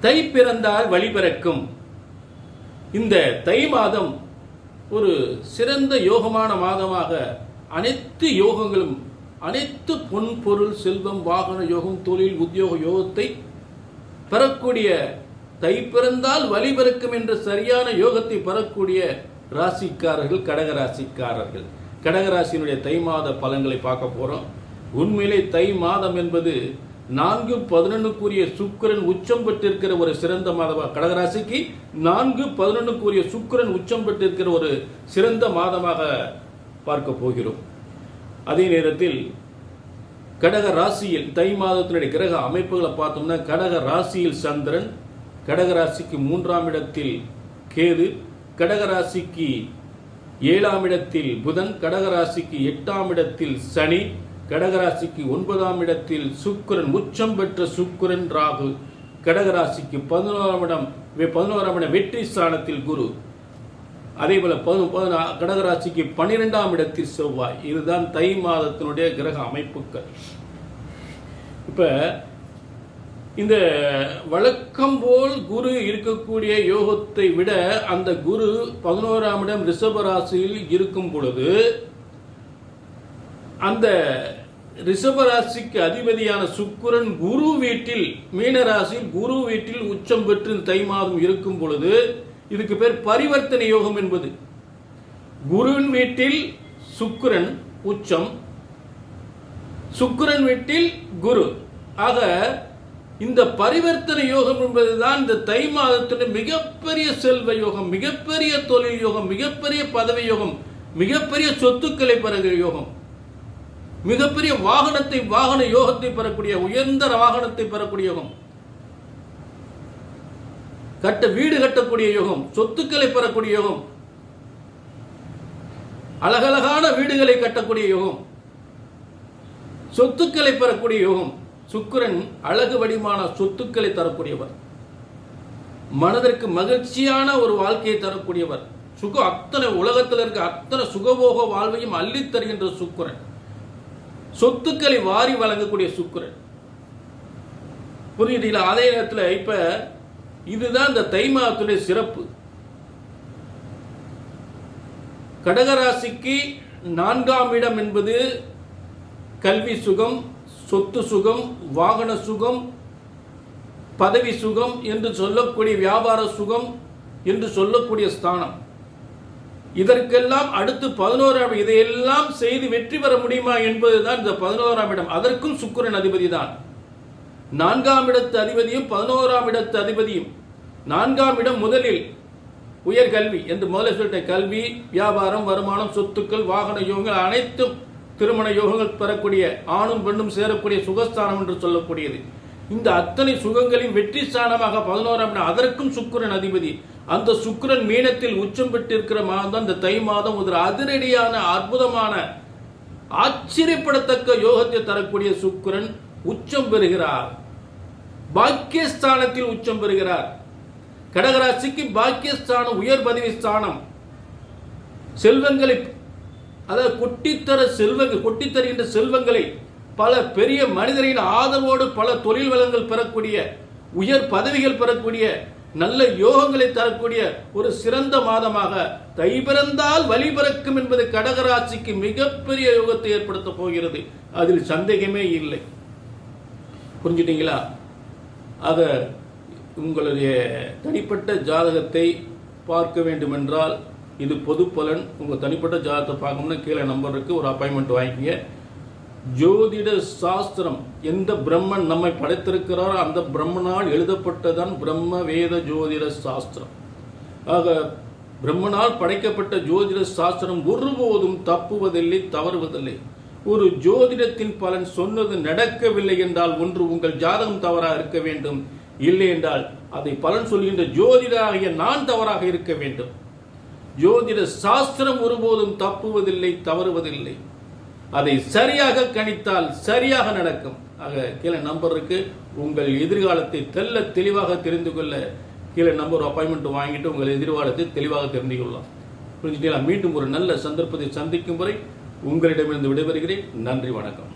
தை பிறந்தால் வழி பிறக்கும். இந்த தை மாதம் ஒரு சிறந்த யோகமான மாதமாக அனைத்து யோகங்களும் அனைத்து பொன் பொருள் செல்வம் வாகன யோகம் தொழில் உத்தியோக யோகத்தை பெறக்கூடிய தை பிறந்தால் வழி பிறக்கும் என்ற சரியான யோகத்தை பெறக்கூடிய ராசிக்காரர்கள் கடக ராசிக்காரர்கள் கடகராசியினுடைய தை மாத பலன்களை பார்க்க போகிறோம் உண்மையிலே தை மாதம் என்பது நான்கு பதினொன்னுக்குரிய சுக்கிரன் உச்சம் பெற்றிருக்கிற ஒரு சிறந்த மாதமாக கடகராசிக்கு நான்கு பதினொன்னுக்குரிய சுக்கரன் உச்சம் பெற்றிருக்கிற ஒரு சிறந்த மாதமாக பார்க்க போகிறோம். அதே நேரத்தில் கடக ராசியில் தை மாதத்தினுடைய கிரக அமைப்புகளை பார்த்தோம்னா கடக ராசியில் சந்திரன் கடக ராசிக்கு மூன்றாம் இடத்தில் கேது கடக ராசிக்கு ஏழாம் இடத்தில் புதன் கடக ராசிக்கு எட்டாம் இடத்தில் சனி கடகராசிக்கு ஒன்பதாம் இடத்தில் சுக்கரன் உச்சம் பெற்ற சுக்கரன் ராகு. கடகராசிக்கு பதினோராம் இடம் பதினோராம் இடம் வெற்றி ஸ்தானத்தில் குரு. அதே போல பதினா- கடகராசிக்கு பன்னிரெண்டாம் இடத்தில் செவ்வாய். இதுதான் தை மாதத்தினுடைய கிரக அமைப்புகள். இப்ப இந்த வழக்கம் போல் குரு இருக்கக்கூடிய யோகத்தை விட அந்த குரு பதினோராம் இடம் ரிஷப ராசியில் இருக்கும் பொழுது அந்த ரிஷபராசிக்கு அதிபதியான சுக்குரன் குரு வீட்டில் மீனராசி குரு வீட்டில் உச்சம் பெற்று தை மாதம் இருக்கும் பொழுது இதுக்கு பேர் பரிவர்த்தனை யோகம் என்பது. குருவின் வீட்டில் சுக்குரன் உச்சம் சுக்குரன் வீட்டில் குரு. ஆக இந்த பரிவர்த்தனை யோகம் என்பதுதான் இந்த தை மாதத்துடன் மிகப்பெரிய செல்வ யோகம் மிகப்பெரிய தொழில் யோகம் மிகப்பெரிய பதவி யோகம் மிகப்பெரிய சொத்துக்களை பெறுகிற யோகம். மிகப்பெரிய வாகனத்தை வாகன யோகத்தை பெறக்கூடிய உயர்ந்த வாகனத்தை பெறக்கூடிய யோகம். கட்ட வீடு கட்டக்கூடிய யோகம் சொத்துக்களை பெறக்கூடிய யோகம். அழகழகான வீடுகளை கட்டக்கூடிய யோகம். சொத்துக்களை பெறக்கூடிய யோகம். சுக்கரன் அழகு வடிமான சொத்துக்களை தரக்கூடியவர். மனதிற்கு மகிழ்ச்சியான ஒரு வாழ்க்கையை தரக்கூடியவர். சுக அத்தனை உலகத்தில் இருக்க அத்தனை சுகபோக வாழ்வையும் அள்ளித் தருகின்ற சுக்கரன். சொத்துக்களை வாரி வழங்கக்கூடிய சுக்கிரன். புரியுதுங்களா? அதே நேரத்தில் இப்ப இதுதான் இந்த தை மாதத்துடைய சிறப்பு. கடகராசிக்கு நான்காம் இடம் என்பது கல்வி சுகம் சொத்து சுகம் வாகன சுகம் பதவி சுகம் என்று சொல்லக்கூடிய வியாபார சுகம் என்று சொல்லக்கூடிய ஸ்தானம். இதற்கெல்லாம் அடுத்து பதினோராம் இதையெல்லாம் செய்து வெற்றி பெற முடியுமா என்பதுதான் இந்த பதினோராம் இடம். அதற்கும் சுக்கிரன் அதிபதி தான் நான்காம் இடத்து அதிபதியும் பதினோராம் இடத்து அதிபதியும். நான்காம் இடம் முதலில் உயர்கல்வி என்று முதலில் சொல்லிட்ட கல்வி வியாபாரம் வருமானம் சொத்துக்கள் வாகன யோகங்கள் அனைத்தும் திருமண யோகங்கள் பெறக்கூடிய ஆணும் பெண்ணும் சேரக்கூடிய சுகஸ்தானம் என்று சொல்லக்கூடியது. இந்த அத்தனை சுகங்களின் வெற்றி ஸ்தானமாக பதினோராம் இடம். அதற்கும் சுக்கிரன் அதிபதி. அந்த சுக்கிரன் மீனத்தில் உச்சம் பெற்றிருக்கிற மாதம் தான் இந்த தை மாதம் ஒரு அதிரடியான அற்புதமான ஆச்சரியப்படத்தக்க யோகத்தை தரக்கூடிய சுக்கிரன் உச்சம் பெறுகிறார். பாக்கியஸ்தானத்தில் உச்சம் பெறுகிறார். கடகராசிக்கு பாக்கியஸ்தானம் உயர் பதவி ஸ்தானம். செல்வங்களை அதாவது கொட்டித்தர செல்வங்கள் கொட்டித்தருகின்ற செல்வங்களை பல பெரிய மனிதரின் ஆதரவோடு பல தொழில் வளங்கள் பெறக்கூடிய உயர் பதவிகள் பெறக்கூடிய நல்ல யோகங்களை தரக்கூடிய ஒரு சிறந்த மாதமாக தை பிறந்தால் வழி பிறக்கும் என்பது கடகராசிக்கு மிகப்பெரிய யோகத்தை ஏற்படுத்த போகிறது. அதில் சந்தேகமே இல்லை. புரிஞ்சுட்டீங்களா? ஆக உங்களுடைய தனிப்பட்ட ஜாதகத்தை பார்க்க வேண்டுமென்றால் இது பொது பலன். உங்கள் தனிப்பட்ட ஜாதகத்தை பார்க்கணும்னா கீழே நம்பருக்கு ஒரு அப்பாயின்மெண்ட் வாங்கிக்கிங்க. ஜோதிட சாஸ்திரம் எந்த பிரம்மன் நம்மை படைத்திருக்கிறாரோ அந்த பிரம்மனால் எழுதப்பட்டதான் பிரம்ம வேத ஜோதிட சாஸ்திரம். ஆக பிரம்மனால் படைக்கப்பட்ட ஜோதிட சாஸ்திரம் ஒருபோதும் தப்புவதில்லை தவறுவதில்லை. ஒரு ஜோதிடத்தின் பலன் சொன்னது நடக்கவில்லை என்றால் ஒன்று உங்கள் ஜாதகம் தவறாக இருக்க வேண்டும். இல்லை என்றால் அதை பலன் சொல்கின்ற ஜோதிடாகிய நான் தவறாக இருக்க வேண்டும். ஜோதிட சாஸ்திரம் ஒருபோதும் தப்புவதில்லை தவறுவதில்லை. அதை சரியாக கணித்தால் சரியாக நடக்கும். ஆக கீழே நம்பர் இருக்கு. உங்கள் எதிர்காலத்தை தெல்ல தெளிவாக தெரிந்து கொள்ள கீழே நம்பர் அப்பாயின்மெண்ட் வாங்கிட்டு உங்கள் எதிர்காலத்தை தெளிவாக தெரிந்து கொள்ளலாம். புரிஞ்சுட்டீங்களா? மீண்டும் ஒரு நல்ல சந்தர்ப்பத்தை சந்திக்கும் வரை உங்களிடமிருந்து விடைபெறுகிறேன். நன்றி வணக்கம்.